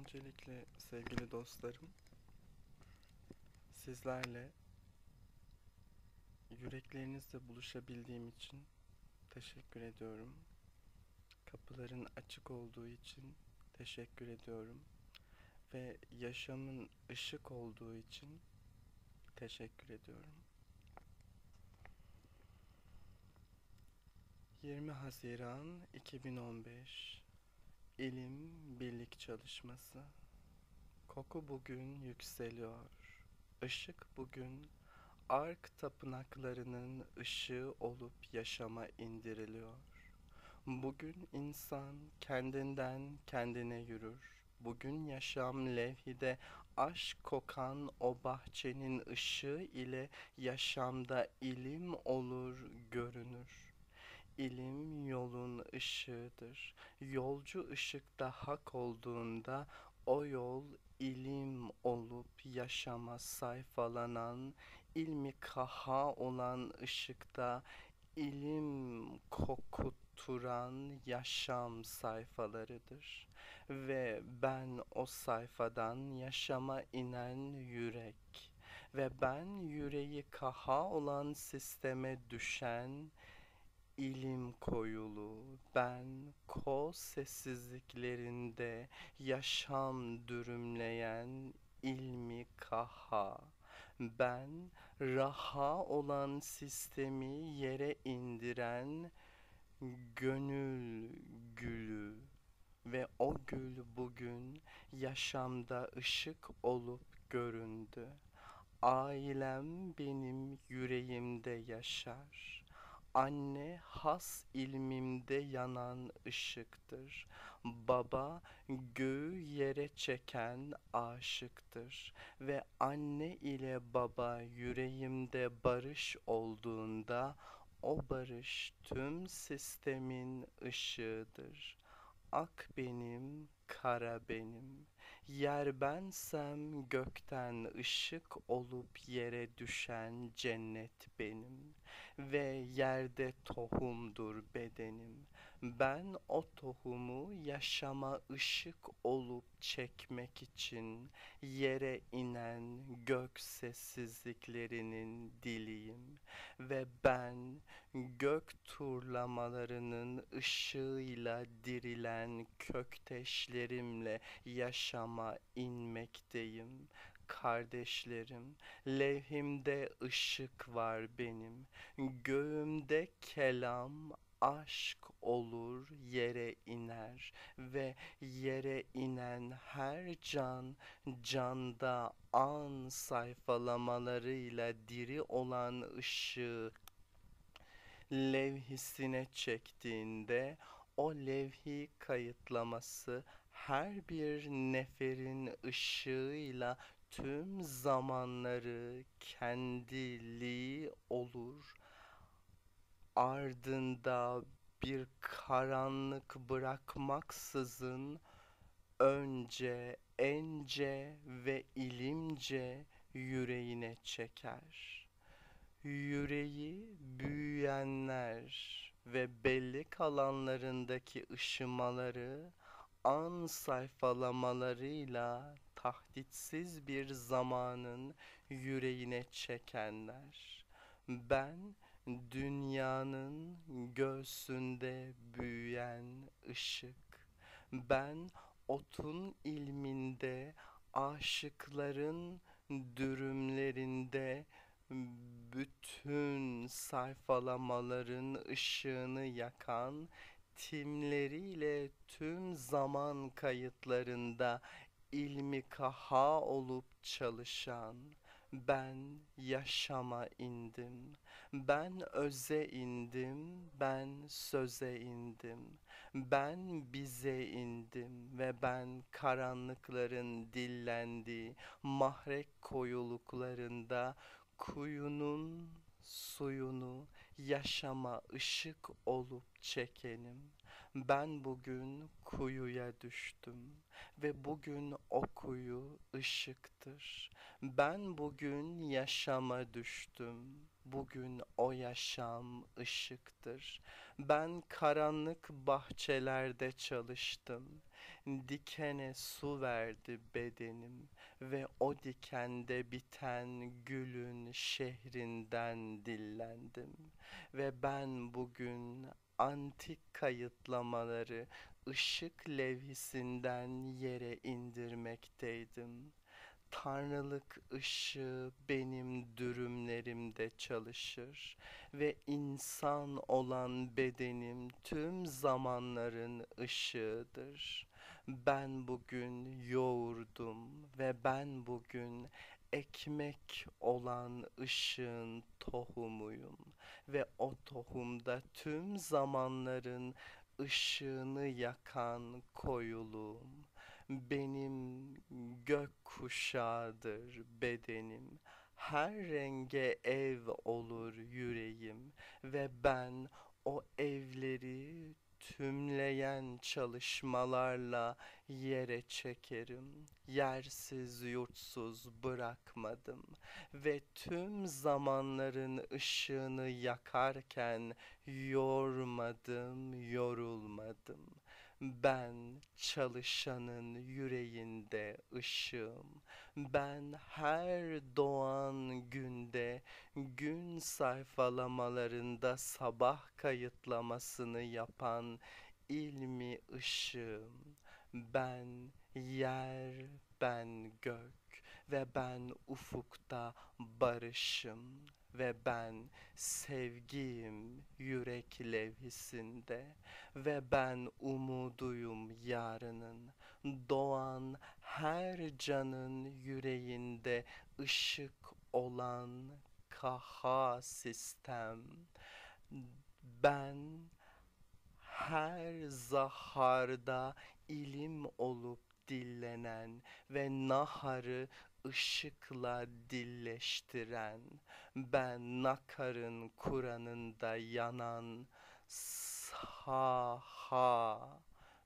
Öncelikle sevgili dostlarım, sizlerle yüreklerinizle buluşabildiğim için teşekkür ediyorum. Kapıların açık olduğu için teşekkür ediyorum. Ve yaşamın ışık olduğu için teşekkür ediyorum. 20 Haziran 2015 İlim Birlik Çalışması Koku bugün yükseliyor. Işık bugün ark tapınaklarının ışığı olup yaşama indiriliyor. Bugün insan kendinden kendine yürür. Bugün yaşam levhide aşk kokan o bahçenin ışığı ile yaşamda ilim olur görünür. İlim yolun ışığıdır. Yolcu ışıkta hak olduğunda o yol ilim olup yaşama sayfalanan, ilmi kaha olan ışıkta ilim kokutturan yaşam sayfalarıdır. Ve ben o sayfadan yaşama inen yürek ve ben yüreği kaha olan sisteme düşen ilim koyulu, ben ko sessizliklerinde yaşam dürümleyen ilmi kaha. Ben raha olan sistemi yere indiren gönül gülü ve o gül bugün yaşamda ışık olup göründü. Ailem benim yüreğimde yaşar. Anne has ilmimde yanan ışıktır. Baba göğü yere çeken aşıktır. Ve anne ile baba yüreğimde barış olduğunda o barış tüm sistemin ışığıdır. Ak benim, kara benim. Yer bensem gökten ışık olup yere düşen cennet benim. Ve yerde tohumdur bedenim. Ben o tohumu yaşama ışık olup çekmek için yere inen gök sessizliklerinin diliyim. Ve ben gök turlamalarının ışığıyla dirilen kökteşlerimle yaşama inmekteyim. Kardeşlerim, levhimde ışık var benim. Göğümde kelam aşk olur yere iner ve yere inen her can canda an sayfalamalarıyla diri olan ışığı levhisine çektiğinde o levhi kayıtlaması her bir neferin ışığıyla tüm zamanları kendiliği olur. Ardında bir karanlık bırakmaksızın önce ence ve ilimce yüreğine çeker. Yüreği büyüyenler ve belli kalanlarındaki ışımaları an sayfalamalarıyla tahditsiz bir zamanın yüreğine çekenler. Ben dünyanın göğsünde büyüyen ışık. Ben otun ilminde aşıkların dürümlerinde bütün sayfalamaların ışığını yakan timleriyle tüm zaman kayıtlarında ilmi kaha olup çalışan ben yaşama indim. Ben öze indim. Ben söze indim. Ben bize indim ve ben karanlıkların dillendiği mahrek koyuluklarında kuyunun suyunu yaşama ışık olup çekenim. Ben bugün kuyuya düştüm ve bugün o kuyu ışıktır. Ben bugün yaşama düştüm Bugün o yaşam ışıktır. Ben karanlık bahçelerde çalıştım. Dikene su verdi bedenim ve o dikende biten gülün şehrinden dillendim. Ve ben bugün antik kayıtlamaları ışık levhisinden yere indirmekteydim. Tanrılık ışığı benim dürümlerimde çalışır ve insan olan bedenim tüm zamanların ışığıdır. Ben bugün yoğurdum ve ben bugün ekmek olan ışığın tohumuyum ve o tohumda tüm zamanların ışığını yakan koyuluğum. Benim gök kuşağıdır bedenim. Her renge ev olur yüreğim ve ben o evleri tümleyen çalışmalarla yere çekerim. Yersiz yurtsuz bırakmadım ve tüm zamanların ışığını yakarken yormadım, yorulmadım. Ben çalışanın yüreğinde ışığım. Ben her doğan günde gün sayfalamalarında sabah kayıtlamasını yapan ilmi ışığım. Ben yer, ben gök ve ben ufukta barışım ve ben sevgiyim yürek levhisinde ve ben umuduyum yarının. Doğan her canın yüreğinde ışık olan kaha sistem. Ben her zaharda ilim olup dillenen ve naharı ışıkla dilleştiren ben Nakar'ın Kur'an'ında yanan saha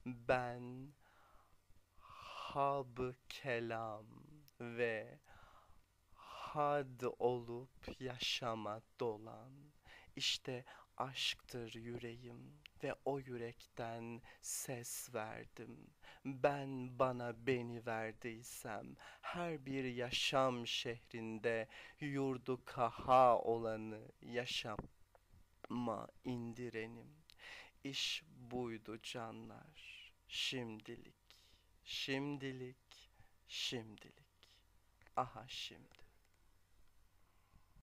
ben hab kelam ve had olup yaşama dolan. İşte aşktır yüreğim ve o yürekten ses verdim. Ben bana beni verdiysem her bir yaşam şehrinde yurdu kaha olanı yaşama indirenim. İş buydu canlar. Şimdilik, şimdilik, şimdilik. Aha şimdi.